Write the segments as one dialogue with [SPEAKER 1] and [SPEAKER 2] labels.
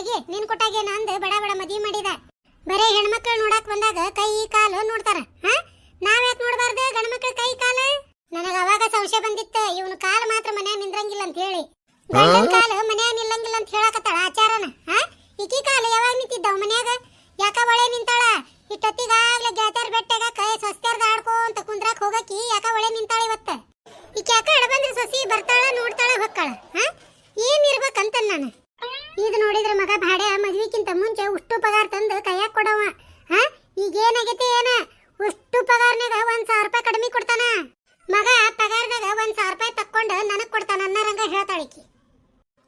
[SPEAKER 1] ಅಗಿ ನೀನ್ ಕೊಟ್ಟಾಗೆ ನಂದ ಬಡ ಬಡ ಮದ್ವಿ ಮಾಡಿದ. ಬರೇ ಹೆಣ್ಮಕ್ಳು ನೋಡಕ್ ಬಂದಾಗ ಕೈ ಕಾಲು ನೋಡ್ತಾರ ಹಾ? ನಾವ್ಯಾಕ್ ನೋಡ್ಬಾರ್ದು ಗಂಡ್ಮಕ್ಳ ಕೈ ಕಾಲು? ನನಗ ಅವಾಗ ಸಂಶಯ ಬಂದಿತ್ತ ಇವನು ಕಾಲು ಮಾತ್ರ ಮನ್ಯಾಗ ನಿಂದ್ರಂಗಿಲ್ಲ ಅಂತ ಹೇಳಿ. ಗಂಡನ ಕಾಲು ಮನ್ಯಾಗ ನಿಲ್ಲಂಗಿಲ್ಲ ಅಂತ ಹೇಳಕತ್ತಾಳ ಆಚಾರನ ಹಾ? ಇಕಿ ಕಾಲು ಯಾವಾಗ ನಿಂತಿದ್ದಾವ ಮನ್ಯಾಗ? ಯಾಕ ಒಳೆ ನಿಂತಾಳ? ಇಷ್ಟೊತ್ತಿಗಾಗ್ಲೇ ಗ್ಯಾತರ್ ಬೆಟ್ಟಾಗ ಕೈ ಸ್ವಸ್ತ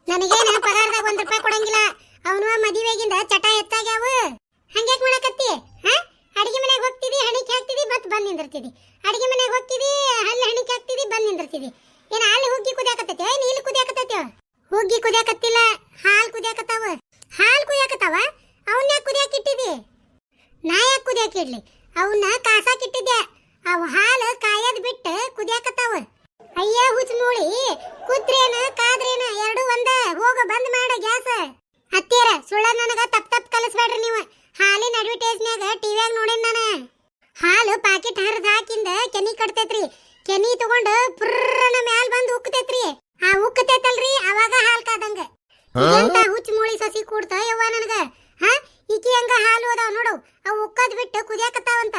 [SPEAKER 1] ನನಗೇನ ಪಗಾರದಾಗ ಒಂದ್ ರೂಪಾಯಿ ಕೊಡಂಗಿಲ್ಲ. ಅವನು ಮದುವೆಗಿಂದ ಚಟ ಎತ್ತಾಗ್ಯಾವ. ಹಂಗ್ಯಾಕ್ ಮಾಡಕತ್ತಿ? ಹಾ? ಅಡಿಗೆ ಮನೆಗೆ ಹೋಗ್ತಿದಿ, ಹಣಿಕೆ ಹಾಕ್ತಿದಿ ಮತ್ ಬಂದ್ ನಿಂದಿರ್ತಿದಿ. ಅಡಿಗೆ ಮನೆಗೆ ಹೋಗ್ತಿದಿ, ಅಲ್ಲಿ ಹಣಿಕೆ ಹಾಕ್ತಿದಿ, ಬಂದ್ ನಿಂದಿರ್ತಿದಿ. ಏನ ಅಲ್ಲಿ ಹುಗ್ಗಿ ಕುದಿಯಾಕತ್ತೈತಿ? ಏನ್ ಇಲ್ಲಿ ಕುದಿಯಾಕತ್ತೈತಿ? ಹುಗ್ಗಿ ಕುದಿಯಾಕತ್ತಿಲ್ಲ. ಹಾಲ್ ಕುದಿಯಾಕತ್ತಾವ? ಹಾಲ್ ಕುದಿಯಾಕತ್ತಾವ? ಅವನ್ನ ಯಾಕೆ ಕುದಿಯಾಕಿಟ್ಟಿದಿ ನಾ ಯಾಕೆ ಕುದಿಯಾಕಿಡ್ಲಿ ಅವನ್ನ ಕಾಸಾಕಿಟ್ಟಿದ್ದೆ ಅವು ಹಾಲು ಕಾಯದ್ ಬಿಟ್ಟು ಕುದಿಯಾಕತ್ತಾವ. ಅಯ್ಯ ಹುಚ್ಚ ಮೂಳಿ. ಕುದ್ರೇನ ಕಾದ್ರೇನ ಎರಡು ಒಂದ. ಹೋಗ ಬಂದ್ ಮಾಡ ಗ್ಯಾಸ್. ಹತ್ತೀರ ಸುಳ್ಳ ನನಗ ತಪ್ ತಪ್ ಕಲಿಸ್ಬೇಡ್ರಿ ನೀವು. ಹಾಲಿನ ಅಡ್ವರ್ಟೈಸ್ನ್ಯಾಗ ಟಿವ್ಯಾಗ ನೋಡೇನ್ ನಾನು. ಹಾಲು ಪಾಕೆಟ್ ಹರಿದ್ ಹಾಕಿಂದ ಕೆನಿ ಕಟ್ತೈತ್ರಿ. ಕೆನಿ ತಗೊಂಡು ಪುರ್ರನ ಮ್ಯಾಲ್ ಬಂದು ಉಕ್ಕತೈತ್ರಿ. ಆ ಉಕ್ಕತೈತಲ್ರಿ ಅವಾಗ ಹಾಲ್ ಕಾದಂಗ. ಎಂತ ಹುಚ್ಚ ಮೂಳಿ ಸಸಿ ಕೂಡ್ತ ಯವ್ವ ನನಗ. ಹಾ? ಈಕಿ ಹಂಗ ಹಾಲು ಅದಾವ ನೋಡು. ಅವು ಉಕ್ಕದ್ ಬಿಟ್ಟು ಕುದಿಯಾಕತ್ತಾವಂತ.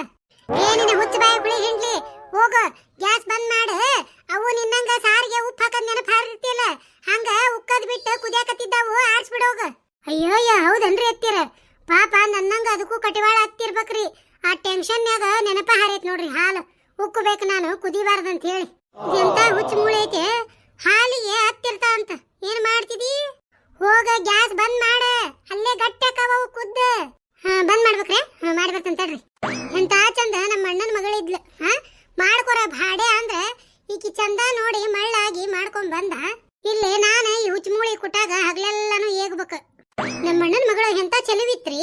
[SPEAKER 1] ಏನಿನ ಹುಚ್ಚ ಬಾಯಿ ಹುಳಿ ಹಿಂಡ್ಲಿ? ಹೋಗ, ಗ್ಯಾಸ್ ಬಂದ್ ಮಾಡ. ಅವು ನಿನ್ನಂಗ ಸಾರಿಗೆ ಉಪ್ಪು ಹಾಕದ್ ನೆನಪ ಹಾರಿರ್ತಿಲ್ಲ ಹಂಗ ಉಕ್ಕದ್ ಬಿಟ್ಟು ಕುದಿಯಾಕತ್ತಿದ್ದಾವು ಆಡ್ಸ್ಬಿಡೋಗ ಅಯ್ಯೋಯ್ಯೋ ಅಯ್ಯ ಹೌದನ್ರಿ ಅತ್ತಿರ ಪಾಪ ನನ್ನಂಗ ಅದಕ್ಕೂ ಕಟಿವಾಳ ಹತ್ತಿರ್ಬೇಕ್ರಿ. ಆ ಟೆನ್ಷನ್ಯಾಗ ನೆನಪ ಹಾರೈತ್ ನೋಡ್ರಿ, ಹಾಲು. ಉಕ್ಕಬೇಕು ನಾನು ಕುದಿಬಾರ್ದಂತ ಹೇಳಿ ಎಂತ ಹುಚ್ಚ ಮೂಳೆ ಐತೆ? ಹಾಲಿಗೆ ಹತ್ತಿರ್ತ ಅಂತ. ಏನ್ ಮಾಡ್ತಿದಿ? ಹೋಗ, ಗ್ಯಾಸ್ ಬಂದ್ ಮಾಡ. ಅಲ್ಲೇ ಗಟ್ಟಿ ಅವು, ಕುದ್ದ. ಬಂದ್ ಮಾಡ್ಬೇಕ್ರಿ. ಹಾ, ಮಾಡಿ ಬರ್ತಂತ ತಡ್ರಿ. ಎಂತ ಚಂದ ನಮ್ಮ ಅಣ್ಣನ ಮಗಳಿದ್ಲು ಹಾ, ಮಾಡ್ಕೊರ ಭಾಡೆ ಅಂದ್ರ ಈಕಿ ಚಂದ ನೋಡಿ ಮಳ್ಳಾಗಿ ಮಾಡ್ಕೊಂಡ್ ಬಂದ. ಇಲ್ಲಿ ನಾನು ಈ ಹುಚ್ಚಮೂಳಿ ಕೊಟ್ಟಾಗ ಹಗಲೆಲ್ಲಾನು ಏಗ್ಬೇಕು. ನಮ್ಮ ಅಣ್ಣನ ಮಗಳು ಎಂತ ಚೆಲುವಿತ್ರಿ?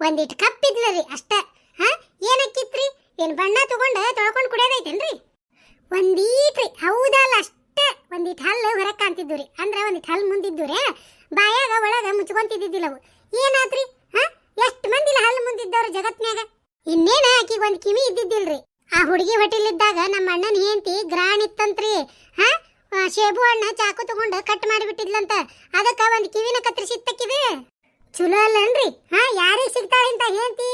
[SPEAKER 1] ಒಂದಿಟ್ ಕಪ್ ಇದ್ಲರಿ ಅಷ್ಟ. ಹಾ, ಏನಕ್ಕಿತ್ರಿ? ಏನ್ ಬಣ್ಣ ತಗೊಂಡ ತೊಳ್ಕೊಂಡ್ ಕುಡಿಯೋದೈತೇನ್ರಿ? ಒಂದೀಟ್ರಿ, ಹೌದಲ್ಲ ಅಷ್ಟೇ. ಒಂದಿಟ್ ಹಲ್ಲು ಹೊರಕ್ ಕಾಣ್ತಿದ್ವು ರೀ ಅಂದ್ರ ಒಂದಿಟ್ ಹಲ್ಲು ಮುಂದಿದ್ದು ಬಾಯಾಗ ಒಳಗ ಮುಚ್ಕೊಂತಿದ್ದಿದ್ದಿಲ್ಲ ಅವು ಏನಾತ್ರಿ? ಎಷ್ಟ್ ಮಂದಿ ಹಲ್ಲು ಮುಂದಿದ್ದವ್ರು ಜಗತ್ನ್ಯಾಗ? ಇನ್ನೇನ ಆಕಿಗೆ ಒಂದು ಕಿವಿ ಇದ್ದಿದ್ದಿಲ್ರಿ? ಆ ಹುಡುಗಿ ಹೊಟ್ಟಿಲಿದ್ದಾಗ ನಮ್ಮ ಅಣ್ಣನ ಹೆಂಡತಿ ಗ್ರಾಣ್ ಇತ್ತಂತ್ರಿ. ಹಾ? ಶೇಬು ಹಣ್ಣ ಚಾಕು ತಗೊಂಡು ಕಟ್ ಮಾಡಿಬಿಟ್ಟಿದ್ಲಂತ. ಅದಕ್ಕ ಒಂದ್ ಕಿವಿನ ಕತ್ತರಿಸಿತ್ತಕ್ಕಿದೆ ಚಲೋ ಅಲ್ಲನ್ರಿ. ಹಾ, ಯಾರಿಗೆ ಸಿಗ್ತಾಳ ಅಂತ ಹೆಂಡತಿ?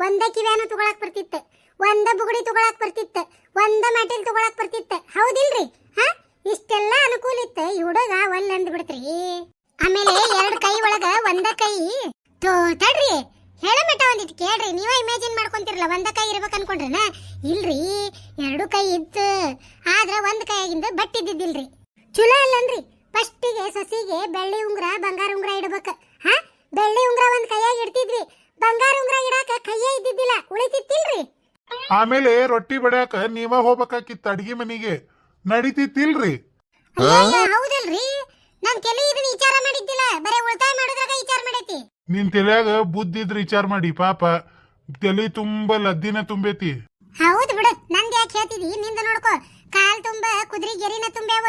[SPEAKER 1] ಒಂದ ಕಿವ್ಯಾನು ತಗೊಳಕ್ ಬರ್ತಿತ್ತ. ಒಂದ ಬುಗುಡಿ ತಗೊಳಕ್ ಬರ್ತಿತ್ತ. ಒಂದ ಮೆಟಲ್ ತಗೊಳಕ್ ಬರ್ತಿತ್ತ. ಹೌದಿಲ್ರಿ? ಹಾ? ಇಷ್ಟೆಲ್ಲ ಅನುಕೂಲ ಇತ್ತ? ಈ ಹುಡುಗ ಒಲ್ಲೆ ಅಂದ್ಬಿಡ್ತ್ರಿ. ಆಮೇಲೆ ಎರಡು ಕೈ ಒಳಗ ಒಂದ ಕೈ. ತಡ್ರಿ. ಹೇಳ ಮಟ ಒಂದಿಟ್ಟು ಕೇಳ್ರಿ. ನೀವ ಇಮ್ಯಾಜಿನ್ ಮಾಡ್ಕೊಂತಿರಲ್ಲ ಒಂದ ಕೈ ಇರ್ಬೇಕು ಅನ್ಕೊಂಡ್ರನ? ಇಲ್ರಿ ಎರಡು ಕೈ ಇತ್ತು. ಆದ್ರ ಒಂದ್ ಕೈಯಾಗಿಂದ ಬಟ್ ಇದ್ದಿದ್ದಿಲ್ರಿ. ಚಲೋ ಅಲ್ಲನ್ರಿ. ಫಸ್ಟಿಗೆ ಸಸಿಗೆ ಬೆಳ್ಳಿ ಉಂಗ್ರ ಬಂಗಾರ ಉಂಗ್ರ ಇಡ್ಬೇಕ. ಹ? ಬೆಳ್ಳಿ ಉಂಗ್ರ ಒಂದ್ ಕೈಯಾಗ ಇಡ್ತಿದ್ವಿ. ಬಂಗಾರ ಉಂಗ್ರ ಇಡಾಕ ಕೈಯೇ ಇದ್ದಿದ್ದಿಲ್ಲ. ಉಳಿತಿತ್ತಿಲ್ರಿ.
[SPEAKER 2] ಆಮೇಲೆ ರೊಟ್ಟಿ ಬಡ್ಯಾಕ ನೀವ ಹೋಗ್ಬೇಕಾಕಿತ್ತು ಅಡ್ಗಿ ಮನಿಗೆ. ನಡೀತಿತ್ತಿಲ್ರಿ.
[SPEAKER 1] ಹೌದಲ್ರಿ. ನಾನು ಕೆಲವು ಇದನ್ನ ವಿಚಾರ ಮಾಡಿದ್ದಿಲ್ಲ. ಬರೇ ಉಳಿತಾಯ ಮಾಡೋದ್ರಾಗ ವಿಚಾರ ಮಾಡೈತಿ.
[SPEAKER 2] ನಿನ್ ತಲ್ಯಾಗ ಬುದ್ಧಿದ್ರ ವಿಚಾರ ಮಾಡಿ ಪಾಪ. ತಲೆ ತುಂಬಾ ಲದ್ದಿನ ತುಂಬೈತಿ.
[SPEAKER 1] ಹೌದು ಬಿಡು ನಂಗೆ ಯಾಕೆ ಹೇಳ್ತಿದಿ? ನಿಂದ ನೋಡ್ಕೋ ಕಾಲ್ ತುಂಬ ಕುದ್ರಿ ಗೆರಿನ ತುಂಬ್ಯಾವ.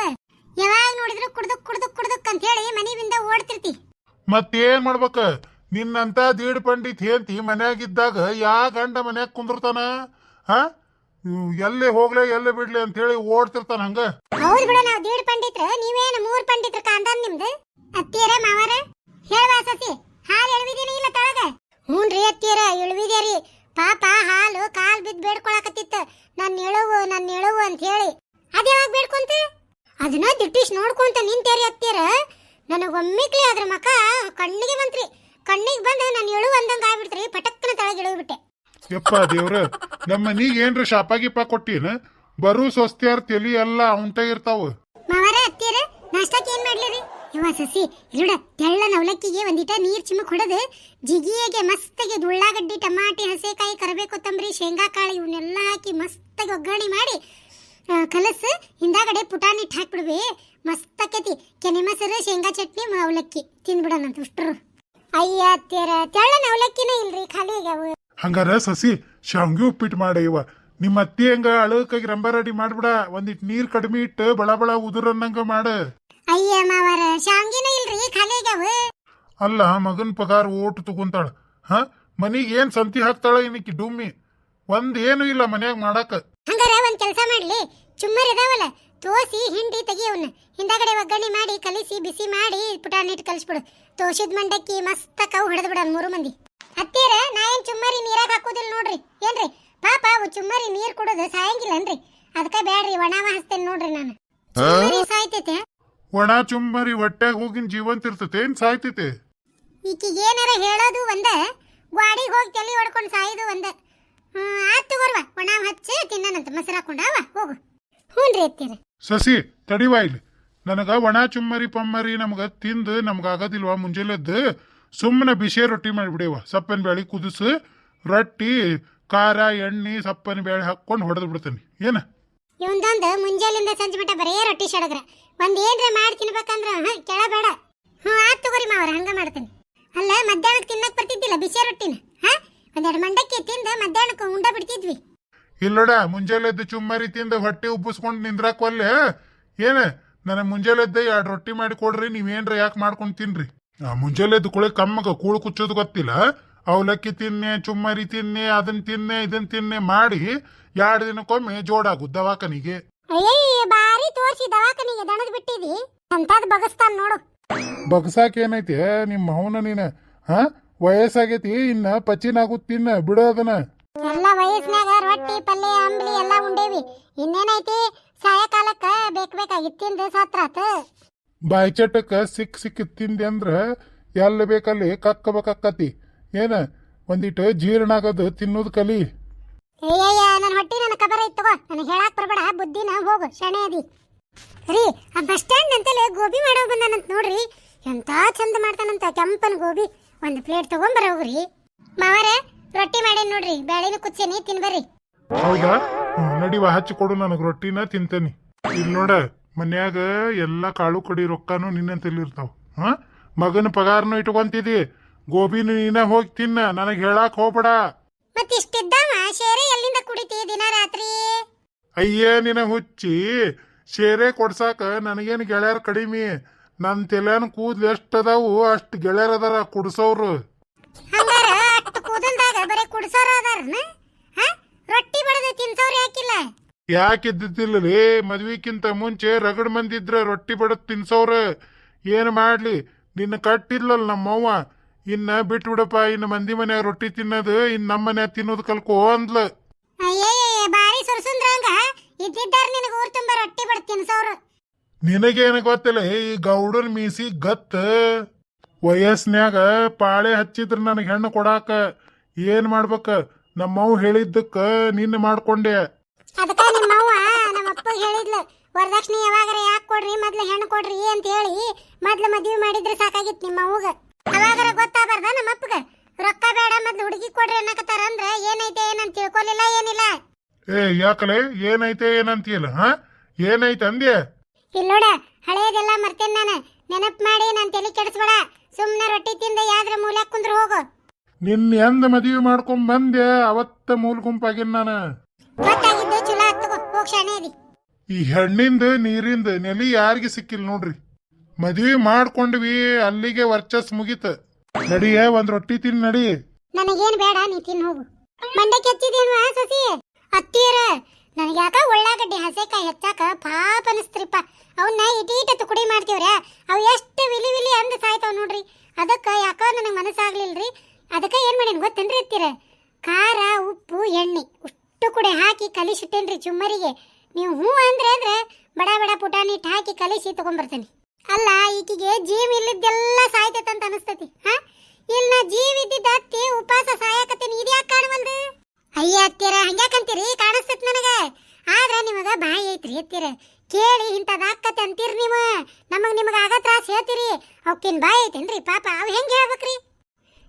[SPEAKER 1] ಯಾವಾಗ ನೋಡಿದ್ರು ಕುಡ್ದುಕ್ ಕುಡ್ದುಕ್ ಕುಡ್ದುಕ್ ಅಂತ ಹೇಳಿ ಮನಿವಿಂದ ಓಡ್ತಿರ್ತಿ.
[SPEAKER 2] ಮತ್ತೇನ್ ಮಾಡ್ಬೇಕ? ನಿನ್ನಂತ ದೀಡ್ ಪಂಡಿತ್ ಹೇಂತಿ ಮನ್ಯಾಗಿದ್ದಾಗ ಯಾ ಗಂಡ ಮನ್ಯಾಗ ಕುಂದಿರ್ತಾನ? ಹಾ? ಎಲ್ಲೇ ಹೋಗ್ಲೆ ಎಲ್ಲೇ ಬಿಡ್ಲಿ ಅಂತ ಹೇಳಿ ಓಡ್ತಿರ್ತಾನ ಹಂಗ?
[SPEAKER 1] ಹೌದು ಬಿಡು ನಾವ್ ದೀಡ್ ಪಂಡಿತ್ರ ನೀವೇನು ಮೂರ್ ಪಂಡಿತ್ರ ಕಾಂದ ನಿಮ್ದು? ಅತ್ತಿಯರ ಮಾವರ? ಹೇಳ್ವಾ ಸಸಿ. ಹಾಲು ಎಳ್ವಿದೀನಿ ಇಲ್ಲ ತಳಗ ಹ್ಞೂನ್ರಿ ಅತ್ತಿಯರ ರೀ. ಪಾಪ ಹಾಲು ಕಾಲು ಬಿದ್ದು ಬೇಡ್ಕೊಳಕತ್ತಿತ್ತು. ನನ್ನ ಎಳುವು ನನ್ನ ಎಳುವು ಅಂತ ಹೇಳಿ ಅದ್ಯಾವಾಗ ಬೇಡ್ಕೊಂತ? ಅದನ್ನ ದಿಟ್ಟಿಸ್ ನೋಡ್ಕೊಂತ ನಿಂತೇರಿ ಅತ್ತಿಯರ. ನನಗೊಮ್ಮಿಕ್ಲಿ ಅದ್ರ ಮಕ ಕಣ್ಣಿಗೆ ಬಂತ್ರಿ. ಕಣ್ಣಿಗೆ ಬಂದು ನನ್ನ ಎಳುವು ಅಂದಂಗ ಆಗ್ಬಿಡ್ತ್ರಿ. ಪಟಕ್ಕನ ತಳಗೆ ಇಳಿಬಿಟ್ಟೆ
[SPEAKER 2] ಯಪ್ಪ ದೇವ್ರ ನಮ್ಮ ಮನಿಗೆ ಏನ್ರ ಶಾಪ ಗೀಪ ಕೊಟ್ಟಿನ? ಬರು ಸೊಸ್ತಿಯಾರ ತಲಿ ಎಲ್ಲ ಅವಂತ ಇರ್ತಾವ.
[SPEAKER 1] ಮಾವರ ಅತ್ತಿಯರ ನಾಷ್ಟಕ್ಕೆ ಏನ್ ಮಾಡ್ಲಿರಿ ಇವ ಸಸಿ, ಇರುಡ ತೆಳ್ಳನ ಅವಲಕ್ಕಿಗೆ ಒಂದಿಟ ನೀರು ಚಿಮ್ಮಕ್ ಹೊಡೆದು, ಜಿಗಿಯಗೆ ಮಸ್ತಾಗಿ ಉಳ್ಳಾಗಡ್ಡಿ, ಟಮಾಟಿ, ಹಸೆಕಾಯಿ ಕರಿಬೇ ಕೊತ್ತಂಬರಿ ಶೇಂಗಾ ಕಾಳು ಇವನ್ನೆಲ್ಲ ಹಾಕಿ ಮಸ್ತಾಗಿ ಒಗ್ಗರಣೆ ಮಾಡಿ ಕಲಸು, ಹಿಂದಾಗಡೆ ಪುಟಾಣಿ ಇಟ್ಟು ಹಾಕ್ಬಿಡ್ವಿ. ಮಸ್ತ್ ಆಕೈತಿ. ಕೆನೆ ಮೊಸರು, ಶೇಂಗಾ ಚಟ್ನಿ ಅವಲಕ್ಕಿ. ತಿಂದ್ಬಿಡೋಣ ಉಷ್ಟ್ರು ಅಯ್ಯ, ಅತ್ತಿಯರ, ತೆಳ್ಳನ ಅವಲಕ್ಕಿನೇ ಇಲ್ರಿ, ಖಾಲಿ ಆಗ್ಯಾವ.
[SPEAKER 2] ಹಂಗಾರ ಸಸಿ, ಶಾವ್ಗಿ ಉಪ್ಪಿಟ್ಟು ಮಾಡ ಇವ. ನಿಮ್ಮ ಅತ್ತಿ ಹಂಗ ಅಳಕಾಗಿ ರಂಬ ರೆಡಿ ಮಾಡ್ಬಿಡ. ಒಂದಿಟ್ ನೀರ್ ಕಡಿಮೆ ಇಟ್ಟು ಬಳ ಬಳ ಉದುರನ್ನಂಗ ಮಾಡ.
[SPEAKER 1] ಅಯ್ಯ ಮಾವರ ಶಾಂಗಿನ ಇಲ್ರಿ ಖಾಲಿ ಆಗ್ಯಾವ
[SPEAKER 2] ಅಲ್ಲ ಮಗನ್ ಪಗಾರ ಓಟ್ ತಗೊಂತಾಳ. ಹ? ಮನಿಗೆ ಏನ್ ಸಂತಿ ಹಾಕ್ತಾಳ ಇನ್ನಿಕ್ಕಿ ಡುಮ್ಮಿ? ಒಂದ್ ಏನು ಇಲ್ಲ ಮನ್ಯಾಗ ಮಾಡಾಕ.
[SPEAKER 1] ಹಂಗಾರ ಒಂದ್ ಕೆಲಸ ಮಾಡ್ಲಿ. ಚುಮ್ಮರ್ ಇದಾವಲ್ಲ ತೋಸಿ ಹಿಂಡಿ ತೆಗಿಯವನ್ನ ಹಿಂದಗಡೆ ಒಗ್ಗರಣೆ ಮಾಡಿ ಕಲಿಸಿ ಬಿಸಿ ಮಾಡಿ ಪುಟಾಣಿ ಇಟ್ಟು ಕಲಿಸ್ಬಿಡು. ತೋಸಿದ ಮಂಡಕ್ಕಿ ಮಸ್ತ ಕವು ಹಿಡಿದು ಬಿಡೋಣ ಮೂರು ಮಂದಿ. ಹತ್ತಿರ ನಾ ಏನ್ ಚುಮ್ಮರಿ ನೀರಾಗ ಹಾಕೋದಿಲ್ಲ ನೋಡ್ರಿ. ಏನ್ರಿ? ಪಾಪ ಅವು ಚುಮ್ಮರಿ ನೀರ್ ಕುಡೋದು ಸಾಯಂಗಿಲ್ಲನ್ರಿ. ಅದಕ್ಕ ಬ್ಯಾಡ್ರಿ ಒಣವ ಹಚ್ತೇನೆ ನೋಡ್ರಿ ನಾನು. ಚುಮ್ಮರಿ ಸಾಯ್ತೈತೆ.
[SPEAKER 2] ಒಣ ಚುಮ್ಮರಿ ಹೊಟ್ಟೆಗೆ ಹೋಗಿನ ಜೀವಂತ ಇರ್ತತೆ ಏನ್ ಸಾಯ್ತೈತೆ?
[SPEAKER 1] ಈಕಿಗೆ ಏನಾರ ಹೇಳೋದು ಒಂದ ಗಾಡಿಗೆ ಹೋಗಿ ತಲೆ ಹೊಡ್ಕೊಂಡು ಸಾಯೋದು ಒಂದ. ಹ್ಮ್ ಬರ್ವ ಒಣ ಹಚ್ಚಿ ತಿನ್ನನಂತ ಮೊಸರು ಹಾಕೊಂಡವ ಹೋಗು. ಹ್ಞೂನ್ರಿ ಎತ್ತೀರ
[SPEAKER 2] ಸಸಿ ತಡಿವಾ ಇಲ್ಲಿ. ನನಗ ಒಣ ಚುಮ್ಮರಿ ಪಮ್ಮರಿ ನಮ್ಗ ತಿಂದು ನಮ್ಗ ಆಗೋದಿಲ್ವಾ ಮುಂಜಾನೆದ್ದು? ಸುಮ್ಮನೆ ಬಿಸಿ ರೊಟ್ಟಿ ಮಾಡಿಬಿಡಿವ ಸಪ್ಪನ ಬೇಳೆ ಕುದಿಸು ರೊಟ್ಟಿ ಖಾರ ಎಣ್ಣೆ ಸಪ್ಪನ ಬೇಳೆ ಹಾಕ್ಕೊಂಡು ಹೊಡೆದು ಬಿಡ್ತೇನೆ. ಏನ?
[SPEAKER 1] ಇವಂದೊಂದು ಮುಂಜಾಲಿಂದ ಸಂಜೆ ಮಟ್ಟ ಬರೇ ರೊಟ್ಟಿ ಸಡಗ್ರ ಒಂದ್ ಏನ್ರ ಮಾಡಿ ತಿನ್ಬೇಕಂದ್ರ ಕೆಳ ಬೇಡ ಹ್ಞೂ ಆತ್ ತಗೋರಿ ಮಾವ್ರ, ಹಂಗ ಮಾಡ್ತೇನೆ. ಅಲ್ಲ ಮಧ್ಯಾಹ್ನಕ್ಕೆ ತಿನ್ನಕ್ ಬರ್ತಿದ್ದಿಲ್ಲ ಬಿಸಿ ರೊಟ್ಟಿನ, ಹ? ಒಂದೆರಡು ಮಂಡಕ್ಕಿ ತಿಂದ ಮಧ್ಯಾಹ್ನಕ್ಕೆ ಉಂಡ ಬಿಡ್ತಿದ್ವಿ.
[SPEAKER 2] ಇಲ್ಲೋಡ ಮುಂಜಾನೆದ್ದು ಚುಮ್ಮರಿ ತಿಂದ ಹೊಟ್ಟೆ ಉಬ್ಬಿಸ್ಕೊಂಡು ನಿಂದ್ರಾಕ್ ಒಲ್ಲೆ. ಏನ, ನನಗೆ ಮುಂಜಾನೆದ್ದು ಎರಡು ರೊಟ್ಟಿ ಮಾಡಿ ಕೊಡ್ರಿ, ನೀವೇನ್ರ ಯಾಕೆ ಮಾಡ್ಕೊಂಡು ತಿನ್ರಿ? ಮುಂಜಾನೆದ್ದು ಕುಳೆ ಕಮ್ಮಗ ಕೂಳು ಕುಚ್ಚೋದು ಗೊತ್ತಿಲ್ಲ. ಅವಲಕ್ಕಿ ತಿನ್ನೆ, ಚುಮ್ಮರಿ ತಿನ್ನೆ ಅದನ್ನ ತಿನ್ನೆ ಇದನ್ನ ತಿನ್ನೆ ಮಾಡಿ ಎರಡು ದಿನಕ್ಕೊಮ್ಮೆ ಜೋಡಾಗು ದವಾಖಾನಿಗೆ.
[SPEAKER 1] ಅಯ್ಯಯ್ಯ ಬಾರಿ ತೋರಿಸಿ ದವಾಖಾನಿಗೆ ದಣದ್ ಬಿಟ್ಟಿದಿ ಅಂತದ್ ಬಗಸ್ತಾನ ನೋಡು
[SPEAKER 2] ಬಗ್ಸಾಕ್ ಏನೈತಿ ನಿಮ್ಮ ಮೌನ ನೀನ ಹಾ ವಯಸ್ಸಾಗೈತಿ ಇನ್ನ ಪಚ್ಚಿನಾಗು ತಿನ್ನ ಬಿಡು ಅದನ್ನ
[SPEAKER 1] ಎಲ್ಲ ವಯಸ್ಸಿನಾಗ ರೊಟ್ಟಿ ಪಲ್ಯ ಅಂಬ್ಲಿ ಎಲ್ಲ ಉಂಡೇವಿ ಇನ್ನೇನೈತಿ ಸಾಯಕಾಲಕ್ಕ ಬೇಕ್ ಬೇಕಾಗಿತ್ತು ತಿಂದು ಸತ್ರಾತ
[SPEAKER 2] ಬಾಯ್ಚಟಕ್ಕ ಸಿಕ್ ಸಿಕ್ ತಿಂದೆ ಅಂದ್ರ ಎಲ್ಲಿ ಬೇಕಲ್ಲಿ ಕಕ್ಕಬೇಕಕ್ಕತಿ ಏನ ಒಂದಿಟ್ಟು ಜೀರ್ಣ ಆಗೋದು ತಿನ್ನೋದು ಕಲಿ.
[SPEAKER 1] ಅಯ್ಯಯ್ಯ ನನ್ನ ಹೊಟ್ಟಿ ನನ್ನ ಕಬರ ಇತ್ತು ತಗೋ. ನನಗೆ ಹೇಳಕ್ ಬರಬೇಡ ಬುದ್ಧಿನ ಹೋಗು ಶಣೆ ಅದಿ. ರೀ ಆ ಬಸ್ ಸ್ಟ್ಯಾಂಡ್ ಅಂತಲೇ ಗೋಬಿ ಮಾಡೋ ಬಂದಾನಂತ ನೋಡ್ರಿ. ಎಂತ ಚಂದ ಮಾಡ್ತಾನಂತ ಕೆಂಪನ್ ಗೋಬಿ. ಒಂದು ಪ್ಲೇಟ್ ತಗೊಂಬರ ಹೋಗ್ರಿ. ಮಾವರೇ ರೊಟ್ಟಿ ಮಾಡೇನ್ ನೋಡ್ರಿ ಬೇಳೆನ ಕುಚ್ಚೇನಿ ತಿನ್ಬರ್ರಿ.
[SPEAKER 2] ಹೌದಾ? ನಡಿವ ಹಚ್ಚಿ ಕೊಡು ನನಗೆ ರೊಟ್ಟಿನ ತಿಂತೇನಿ. ಇಲ್ಲಿ ನೋಡ ಮನ್ಯಾಗ ಎಲ್ಲ ಕಾಳು ಕಡಿ ರೊಕ್ಕನು ನಿನ್ನಂತಲ್ಲಿ ಇರ್ತಾವ. ಹಾ? ಮಗನ ಪಗಾರನು ಇಟ್ಕೊಂತಿದಿ. ಗೋಬಿನ ನೀನ ಹೋಗಿ ತಿನ್ನ ನನಗೆ ಹೇಳಾಕ್ ಹೋಗ್ಬೇಡ.
[SPEAKER 1] ಮತ್ತಿಷ್ಟಿದ್ದಾವ ಶೇರೆ ಎಲ್ಲಿಂದ ಕುಡಿತಿ ದಿನ ರಾತ್ರಿ?
[SPEAKER 2] ಅಯ್ಯೇ ನಿನ ಹುಚ್ಚಿ ಶೇರೆ ಕೊಡ್ಸಾಕ ನನಗೇನು ಗೆಳೆಯರ್ ಕಡಿಮೆ? ನನ್ನ ತಲೆನ ಕೂದ್ಲು ಎಷ್ಟು ಅದಾವು ಅಷ್ಟು ಗೆಳೆಯರ್ ಅದಾರ ಕುಡ್ಸೋರು.
[SPEAKER 1] ಹಂಗಾರ ಅಷ್ಟು ಕೂದಲ್ದಾಗ ಬರೀ ಕುಡ್ಸೋರ ಅದಾರನ? ಹಾ? ರೊಟ್ಟಿ ಬಡದು ತಿನ್ಸೋರು ಯಾಕಿಲ್ಲ?
[SPEAKER 2] ಯಾಕಿದ್ದಿದ್ದಿಲ್ಲರಿ ಮದ್ವಿಕ್ಕಿಂತ ಮುಂಚೆ ರಗಡ್ ಮಂದಿದ್ರ ರೊಟ್ಟಿ ಬಡದ್ ತಿನ್ಸೋರು. ಏನು ಮಾಡ್ಲಿ? ನಿನ್ನ ಕಟ್ಟಿಲ್ಲಲ್ಲ ನಮ್ಮವ್ವ. ಇನ್ನ ಬಿಟ್ಬಿಡಪ್ಪ ಇನ್ನು ಮಂದಿ ಮನೆ ರೊಟ್ಟಿ ತಿನ್ನೋದು ಇನ್ನು ನಮ್ಮ ಮನೆ ತಿನ್ನೋದು ಕಲ್ಕೋ ಅಂದ್ಲ.
[SPEAKER 1] ಅಯ್ಯಯ್ಯ ಬಾರಿ ಸುರ್ಸುಂದ್ರಂಗ ಇದ್ದಿದ್ದಾರ ನಿನಗೆ ಊರ್ ತುಂಬ ರೊಟ್ಟಿ ಬಡ ತಿನ್ಸೋರು.
[SPEAKER 2] ನಿನಗೇನು ಗೊತ್ತಿಲ್ಲ ಈ ಗೌಡನ್ ಮೀಸಿ ಗತ್ತ ವಯಸ್ನ್ಯಾಗ ಪಾಳೆ ಹಚ್ಚಿದ್ರ ನನಗೆ ಹೆಣ್ಣು ಕೊಡಾಕ. ಏನ್ ಮಾಡ್ಬೇಕ? ನಮ್ಮವ್ ಹೇಳಿದ್ದಕ್ಕ ನಿನ್ನ ಮಾಡ್ಕೊಂಡೆ.
[SPEAKER 1] ಅದಕ್ಕ ನಿಮ್ಮವ್ವ ನಮ್ಮ ಅಪ್ಪಗೆ ಹೇಳಿದ್ಲು ವರದಕ್ಷಿಣೆ ಯಾವಾಗರ ಯಾಕೆ ಕೊಡ್ರಿ ಮೊದ್ಲು ಹೆಣ್ಣು ಕೊಡ್ರಿ ಅಂತ ಹೇಳಿ ಮೊದ್ಲು ಮದುವೆ ಮಾಡಿದ್ರೆ ಸಾಕಾಗಿತ್ತು ನಿಮ್ಮ ಅವಾಗರ ಗೊತ್ತಾಗಬಾರ್ದ ನಮ್ಮ ಅಪ್ಪಗ? ರೊಕ್ಕ ಬೇಡ ಮೊದ್ಲು ಹುಡುಗಿ ಕೊಡ್ರಿ ಅನ್ನಕತ್ತಾರ ಅಂದ್ರ ಏನೈತೆ ಏನಂತ ತಿಳ್ಕೊಲಿಲ್ಲ ಏನಿಲ್ಲ.
[SPEAKER 2] ಏ ಯಾಕಲೆ? ಏನೈತೆ ಏನಂತೀಯಲ್ಲ ಹಾ? ಏನೈತೆ ಅಂದ್ಯ?
[SPEAKER 1] ಇಲ್ಲೋಡ ಹಳೇದೆಲ್ಲ ಮರ್ತೇನೆ ನಾನು. ನೆನಪು ಮಾಡಿ ನಾನು ತಲೆ ಕೆಡಿಸ್ಬೇಡ. ಸುಮ್ಮನೆ ರೊಟ್ಟಿ ತಿಂದ ಯಾವ್ದ್ರ ಮೂಲೆ ಕುಂದ್ರ ಹೋಗು.
[SPEAKER 2] ನಿನ್ನ ಎಂದ ಮದುವೆ ಮಾಡ್ಕೊಂಡ್ ಬಂದೆ ಅವತ್ತ ಮೂಲ ಗುಂಪಾಗಿನ್ ನಾನು.
[SPEAKER 1] ಗೊತ್ತಾಗಿದ್ದು ಚಲೋ ಹತ್ತು ಹೋಗ್ ಶಾಣೆ ಅದಿ.
[SPEAKER 2] ಈ ಹೆಣ್ಣಿಂದ ನೀರಿಂದ ನೆಲಿ ಯಾರಿಗೆ ಸಿಕ್ಕಿಲ್ಲ ನೋಡ್ರಿ. ಮದ್ವಿ ಮಾಡ್ಕೊಂಡ್ವಿ, ಅಲ್ಲಿಗೆ ವರ್ಚಸ್ ಮುಗೀತ. ನಡಿ ಒಂದ್ ರೊಟ್ಟಿ ತಿನ್, ನಡಿ.
[SPEAKER 1] ನನಗೇನ್ ಬೇಡ, ನೀ ತಿನ್, ಹೋಗು. ಮಂಡಕ್ಕಿ ಹಚ್ಚಿದೇನು ಸಸಿ? ಹತ್ತೀರ ನನಗೆ ಉಳ್ಳಾಗಡ್ಡಿ, ಹಸೆಕಾಯಿ ಹೆಚ್ಚಾಕ ಪಾಪ ಅನಿಸ್ತ್ರಿಪ್ಪ. ಅವನ್ನ ಇಟೀಟ ತುಕುಡಿ ಮಾಡ್ತೀವ್ರ, ಅವು ಎಷ್ಟು ವಿಲಿ ವಿಲಿ ಅಂದ ಸಾಯ್ತಾವ್ ನೋಡ್ರಿ. ಅದಕ್ಕ ಯಾಕೋ ನನಗೆ ಮನಸ್ಸಾಗ್ಲಿಲ್ರಿ. ಅದಕ್ಕ ಏನ್ ಮಾಡೀನಿ ಗೊತ್ತೇನ್ರಿ ಎತ್ತೀರ ಖಾರ, ಉಪ್ಪು, ಎಣ್ಣೆ, ಉಷ್ಟು ಕುಡೆ ಹಾಕಿ ಕಲಿಸಿಟ್ಟೇನ್ರಿ ಚುಮ್ಮರಿಗೆ. ನೀವು ಹ್ಞೂ ಅಂದ್ರೆ ಅಂದ್ರೆ ಬಡ ಬಡ ಪುಟಾಣಿ ಇಟ್ಟು ಹಾಕಿ ಕಲಿಸಿ ತಗೊಂಬರ್ತೇನೆ. ಅಲ್ಲ, ಈಕಿಗೆ ಜೀವ ಇಲ್ಲಿದ್ದೆಲ್ಲ ಸಾಯ್ತೈತಂತ ಅನಿಸ್ತತಿ, ಹಾ? ಇಲ್ಲ ಜೀವ ಇದ್ದಿದ್ದ ಅತ್ತಿ ಉಪವಾಸ ಸಾಯಕತ್ತೀನಿ ಇದ್ಯಾಕೆ ಕಾಣವಲ್ದು? ಅಯ್ಯ ಅತ್ತಿರ ಹಂಗ್ಯಾಕಂತೀರಿ ಕಾಣಿಸ್ತೈತಿ ನನಗೆ. ಆದ್ರೆ ನಿಮಗ ಬಾಯಿ ಐತ್ರಿ ಅತ್ತಿರ ಕೇಳಿ ಇಂಥದ್ ಆಕ್ಕತ್ತೆ ಅಂತೀರಿ ನೀವು. ನಮಗೆ ನಿಮಗೆ ಆಗತ್ರ ಹೇಳ್ತೀರಿ. ಅವಕ್ಕಿನ ಬಾಯಿ ಐತೇನ್ರಿ ಪಾಪ ಹೆಂಗೆ ಹೆಂಗ್ ಹೇಳ್ಬೇಕ್ರಿ?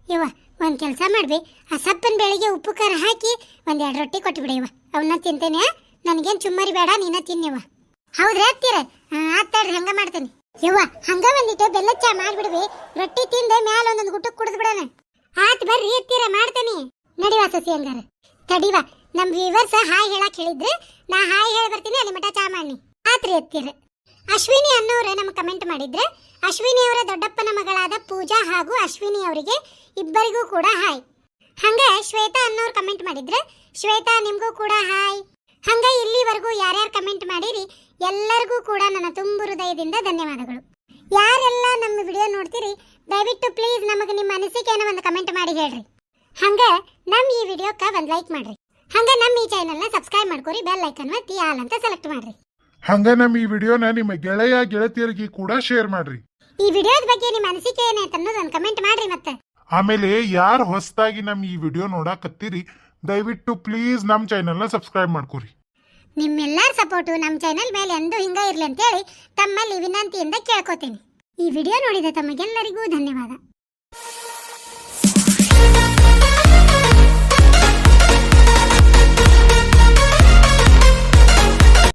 [SPEAKER 1] ಇವ ಒಂದು ಕೆಲಸ ಮಾಡ್ಬಿ. ಆ ಸಪ್ಪನ್ ಬೆಳಿಗ್ಗೆ ಉಪ್ಪು ಖಾರ ಹಾಕಿ ಒಂದೆರಡು ರೊಟ್ಟಿ ಕೊಟ್ಬಿಡಿ ಇವ ಅವನ್ನ ತಿಂತೇನೆ. ನನಗೇನು ಚುಮ್ಮರಿ ಬೇಡ, ನೀನ ತಿನ್ನಿವ ಹೌದ್ರಿ ಹಾಂ ಆತ್ತಾಡ್ರಿ ಹಂಗೆ ಮಾಡ್ತೇನೆ? ಯವ್ವ, ಹಂಗ ಬಂದಿತ್ತು ಬೆಲ್ಲ ಚಾ ಮಾಡ್ಬಿಡ್ವಿ. ರೊಟ್ಟಿ ತಿಂದ ಮ್ಯಾಲ ಒಂದೊಂದು ಗುಟ್ಟಕ್ ಕುಡಿದ್ ಬಿಡೋಣ. ಆತ್ ಬರ್ರಿ ಎತ್ತೀರ ಮಾಡ್ತೇನಿ. ನಡಿವಾ ಸಸಿ ಹಂಗಾರ? ತಡಿವಾ, ನಮ್ ವಿವರ್ಸ್ ಹಾಯ್ ಹೇಳಕ್ ಹೇಳಿದ್ರು ನಾ ಹಾಯ್ ಹೇಳಿ ಬರ್ತೀನಿ, ಅಲ್ಲಿ ಮಠ ಚಾ ಮಾಡಿ ಆತ್ರಿ ಎತ್ತೀರ ಅಶ್ವಿನಿ ಅನ್ನೋರು ನಮ್ಗೆ ಕಮೆಂಟ್ ಮಾಡಿದ್ರೆ, ಅಶ್ವಿನಿ ಅವರ ದೊಡ್ಡಪ್ಪನ ಮಗಳಾದ ಪೂಜಾ ಹಾಗೂ ಅಶ್ವಿನಿ ಅವರಿಗೆ ಇಬ್ಬರಿಗೂ ಕೂಡ ಹಾಯ್. ಹಂಗೆ ಶ್ವೇತಾ ಅನ್ನೋರು ಕಮೆಂಟ್ ಮಾಡಿದ್ರೆ, ಶ್ವೇತಾ ನಿಮಗೂ ಕೂಡ ಹಾಯ್. ಹಂಗೆ ಇಲ್ಲಿವರೆಗೂ ಯಾರ್ಯಾರು ಕಮೆಂಟ್ ಮಾಡಿರಿ ಎಲ್ಲರಿಗೂ ಕೂಡ ನನ್ನ ತುಂಬು ಹೃದಯದಿಂದ ಧನ್ಯವಾದಗಳು. ಯಾರೆಲ್ಲ ನಮ್ಮ ವಿಡಿಯೋ ನೋಡ್ತೀರಿ ದಯವಿಟ್ಟು ಪ್ಲೀಸ್ ನಮಗೆ ನಿಮ್ಮ ಅನಿಸಿಕೆಯನ್ನು ಒಂದು ಕಮೆಂಟ್ ಮಾಡಿ ಹೇಳ್ರಿ. ಹಂಗೆ ನಮ್ಮ ಈ ವಿಡಿಯೋಕ್ಕೆ ಒಂದು ಲೈಕ್ ಮಾಡ್ರಿ. ಹಂಗೆ ನಮ್ಮ ಈ ಚಾನೆಲ್ನ ಸಬ್ಸ್ಕ್ರೈಬ್ ಮಾಡ್ಕೊರಿ ಬೆಲ್ ಐಕನ್ ಒತ್ತಿ ಆಲ್ ಅಂತ ಸೆಲೆಕ್ಟ್ ಮಾಡ್ರಿ.
[SPEAKER 2] ಹಂಗೆ ನಮ್ಮ ಈ ವಿಡಿಯೋನ ನಿಮ್ಮ ಗೆಳೆಯ ಗೆಳತಿಯರಿಗೆ ಕೂಡ ಶೇರ್ ಮಾಡ್ರಿ.
[SPEAKER 1] ಈ ವಿಡಿಯೋದ ಬಗ್ಗೆ ನಿಮ್ಮ ಅನಿಸಿಕೆ ಏನೈತೆ ಅನ್ನೋದು ಒಂದು ಕಮೆಂಟ್ ಮಾಡ್ರಿ ಮತ್ತೆ.
[SPEAKER 2] ಆಮೇಲೆ ಯಾರು ಹೊಸದಾಗಿ ನಮ್ಮ ಈ ವಿಡಿಯೋ ನೋಡಾಕತ್ತೀರಿ ದಯವಿಟ್ಟು ಪ್ಲೀಸ್ ನಮ್ಮ ಚಾನೆಲ್ನ ಸಬ್ಸ್ಕ್ರೈಬ್ ಮಾಡ್ಕೊರಿ.
[SPEAKER 1] ನಿಮ್ಮೆಲ್ಲರ ಸಪೋರ್ಟು ನಮ್ಮ ಚಾನೆಲ್ ಮೇಲೆ ಎಂದೂ ಹಿಂಗ ಇರಲಿ ಅಂತೇಳಿ ತಮ್ಮಲ್ಲಿ ವಿನಂತಿಯಿಂದ ಕೇಳ್ಕೊತೀನಿ. ಈ ವಿಡಿಯೋ ನೋಡಿದ ತಮಗೆಲ್ಲರಿಗೂ ಧನ್ಯವಾದ.